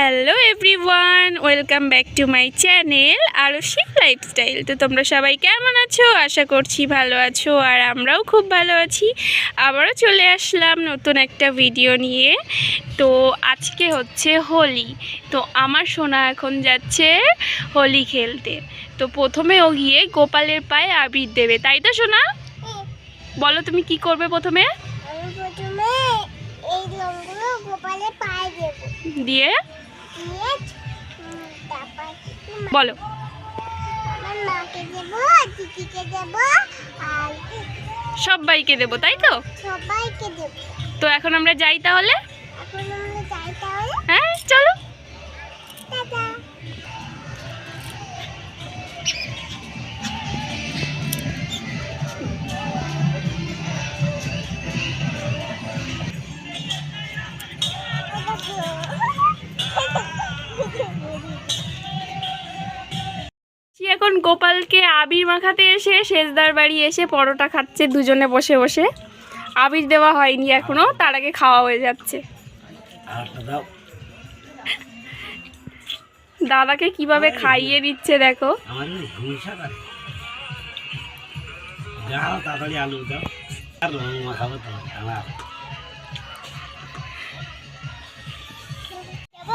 Hello everyone welcome back to my channel Arshi lifestyle তো তোমরা সবাই কেমন আছো? আশা করছি ভালো আছো আর আমরাও খুব ভালো আছি। আবারও চলে আসলাম নতুন একটা ভিডিও নিয়ে। তো আজকে হচ্ছে হোলি। তো আমার সোনা এখন যাচ্ছে হোলি খেলতে। তো প্রথমে ও গিয়ে গোপালের পায়ে আবির দেবে। তাই তো সোনা? বলো তুমি কি করবে প্রথমে? প্রথমে এই গোপালের পায়ে দেবো। দিয়ে? বলো। সবাইকে দেবো তাই তো? সবাইকে দেবো। তো এখন আমরা যাই তাহলে? এখন আমরা যাই তাহলে? হ্যাঁ চলো। গোপালকে আবির মাখাতে এসে শেষদার বাড়ি এসে পরোটা খাচ্ছে দুজনে বসে বসে। আবির দেওয়া হয়নি এখনও তার আগে খাওয়া হয়ে যাচ্ছে। দাদাকে কীভাবে খাইয়ে দিচ্ছে দেখো।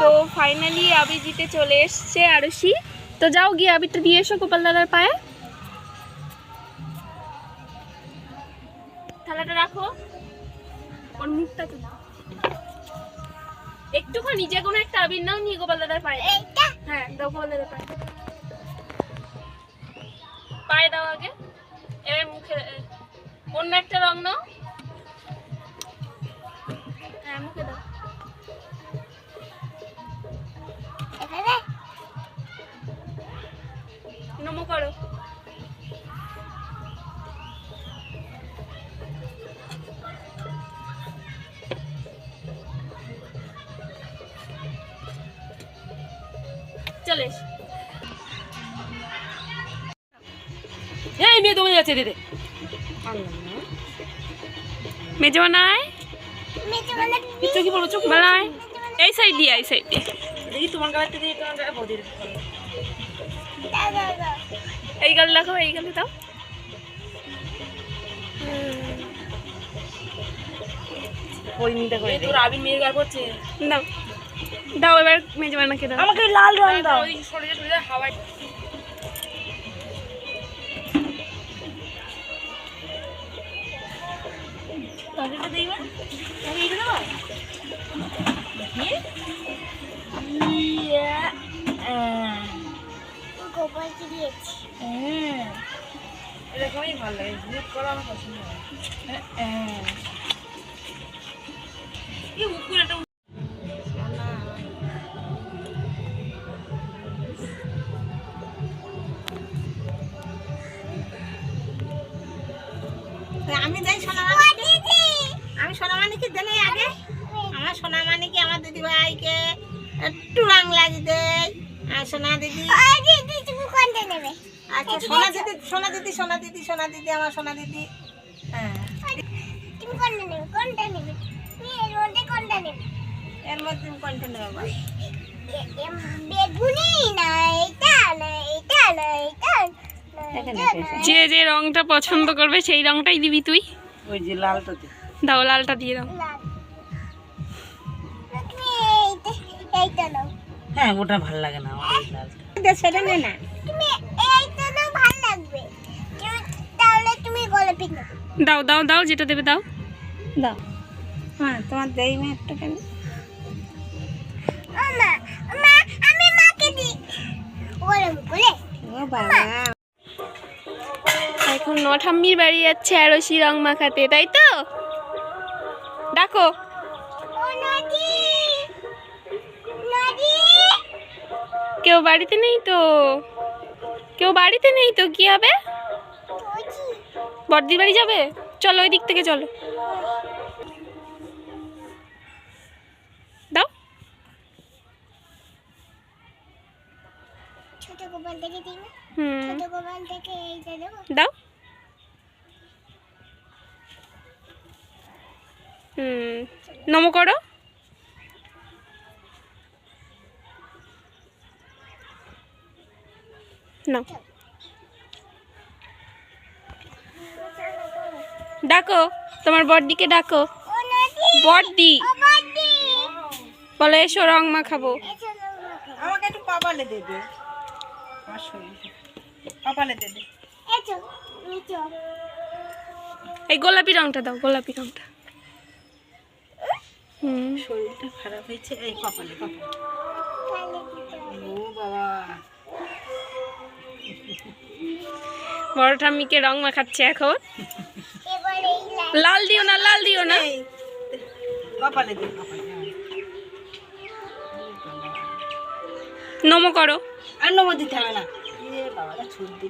তো তো ফাইনালি আবির জিতে চলে এসছে আরুষি তো যাও গিয়ে আবিরটা দিয়ে এসো গোপাল দাদার পায়ে। থালাটা রাখো। ওর মুখটা তুলো একটুখানি যে কোনো একটা আবির নাও নিয়ে গোপাল দাদার পায়ে। দাও। হ্যাঁ দাও গোপাল দাদার পায়ে। পায়ে দাও আগে। এবার মুখে অন্য একটা রং নাও। হ্যাঁ মুখে দাও। চলে এসো। এই মেয়ে দমে যাচ্ছে দিদি মেজো মানে চোখ কি চোখ বানায়। এই সাইড দিয়ে এই সাইড দিয়ে। দেখি তোমার গাড়িতে দিয়ে তোমার গাড়ি বদির এই গাল দেখো এই গালে দাও। পরিমিতা করে তোর আবির মেয়ের গাড়ি করছে দাও। দাও এবার মেজো বানাকে দাও। আমাকে লাল রং দাও। দেখবা আমি এটা দেবো গোপালকে দিয়েছি এরকমই ভালো লাগে ভূত করা আমার পছন্দ হয়। এই উপরে একটা আমি দেই সোনা আমি সোনা মানিকে দেই আগে। আমার সোনা মানিকে আমার দিদি ভাইকে একটু রং লাগি দেই। আর সোনা দিদি। আচ্ছা সোনা দিদি সোনা দিদি সোনা দিদি সোনা দিদি আমার সোনা দিদি। হ্যাঁ। তুমি কোনটা নেবে? কোনটা নেবে? তুমি এর মধ্যে কোনটা নেবে? এর মধ্যে কোনটা নেবে বেগুনি না এটা না এটা না এটা না এটা না যে যে রংটা পছন্দ করবে সেই রংটাই দিবি তুই। ওই যে লালটাতে দাও লালটা দিয়ে দাও। লাল। তুমি এইটা এইটা নাও। হ্যাঁ ওটা ভালো লাগে না লালটা। দে, সেটা নে না। তুমি এইটা নাও ভালো লাগবে। তুমি- তাহলে তুমি গোলাপি নাও। দাও দাও দাও যেটা দেবে দাও। দাও। হ্যাঁ তোমার দেই একটা কেন এখন নঠাম্মির বাড়ি যাচ্ছে আরশি রং মাখাতে তাই তো? ডাকো। কেউ বাড়িতে নেই তো? কেউ বাড়িতে নেই তো? কি হবে? বড়দির বাড়ি যাবে? চলো ওই দিক থেকে চলো। দাও। ছোট গোপাল থেকে দিই না? হুম। ছোট গোপাল থেকে এইটা দেবো। দাও। হুম। নম করো। ডাকো তোমার বড্ডিকে ডাকো। বড্ডি বলে এসো রং মাখাবো। এই গোলাপি রংটা দাও গোলাপি রংটা। শরীরটা খারাপ হয়েছে এই কপালে। ও বাবা। বড় ঠাম্মিকে রং মাখাচ্ছে এখন। লাল দিও না লাল দিও না। কপালে হ্যাঁ। নমো করো। আর নমো দিতে হবে না। ছুটি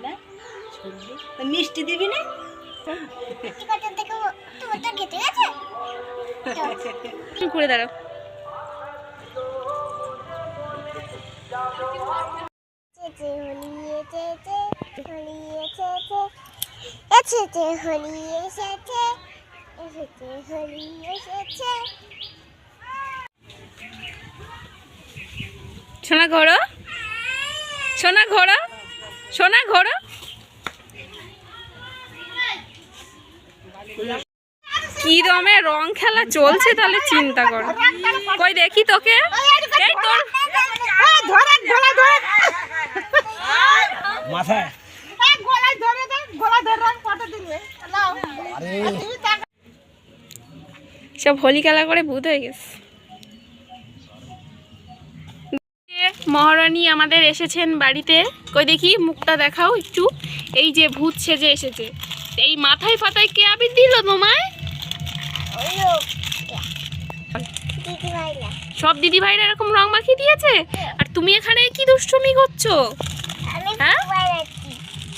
মিষ্টি দিবি না? ঘুরে দাঁড়াও। এসেছে এসেছে সোনা ঘোরো সোনা ঘোরো সোনা ঘোরো কি রকমের রং খেলা চলছে তাহলে চিন্তা করো। কই দেখি তোকে? এই তোর ধরে গলা ধরে মাথায়। গলায় ধরে গলা ধরে রং পাটা দিলে লাও সব হোলি খেলা করে ভূত হয়ে গেছে। মহারানী আমাদের এসেছেন বাড়িতে। কই দেখি মুখটা দেখাও একটু। এই যে ভূত সেজে এসেছে। এই মাথায় ফাতায় কে আবির দিল তোমায়? সব দিদি ভাইরা এরকম রং মাখিয়ে দিয়েছে? আর তুমি এখানে কি দুষ্টুমি করছ? হ্যাঁ?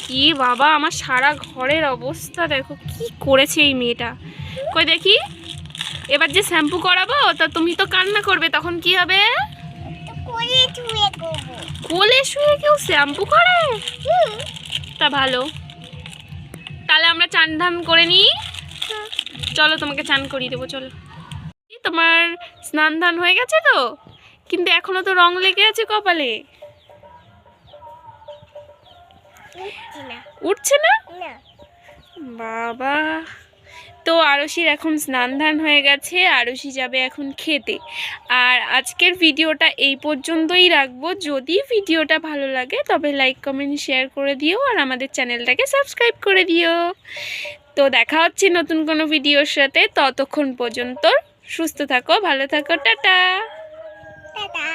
কি বাবা আমার সারা ঘরের অবস্থা দেখো কি করেছে এই মেয়েটা? কই দেখি এবার যে শ্যাম্পু করাবো তা তুমি তো কান্না করবে তখন কি হবে? কোলে শুয়ে কেউ শ্যাম্পু করে? তা ভালো। তাহলে আমরা চান ধান করে নিই। চলো তোমাকে চান করিয়ে দেবো চলো। তোমার স্নান ধান হয়ে গেছে তো? কিন্তু এখনও তো রং লেগে আছে কপালে। উঠছে না? না। বাবা। তো আরশির এখন স্নান ধান হয়ে গেছে, আরশি যাবে এখন খেতে। আর আজকের ভিডিওটা এই পর্যন্তই রাখব। যদি ভিডিওটা ভালো লাগে, তবে লাইক কমেন্ট শেয়ার করে দিও আর আমাদের চ্যানেলটাকে সাবস্ক্রাইব করে দিও। তো দেখা হচ্ছে নতুন কোনো ভিডিওর সাথে, ততক্ষণ পর্যন্ত সুস্থ থাকো, ভালো থাকো, টাটা। টাটা।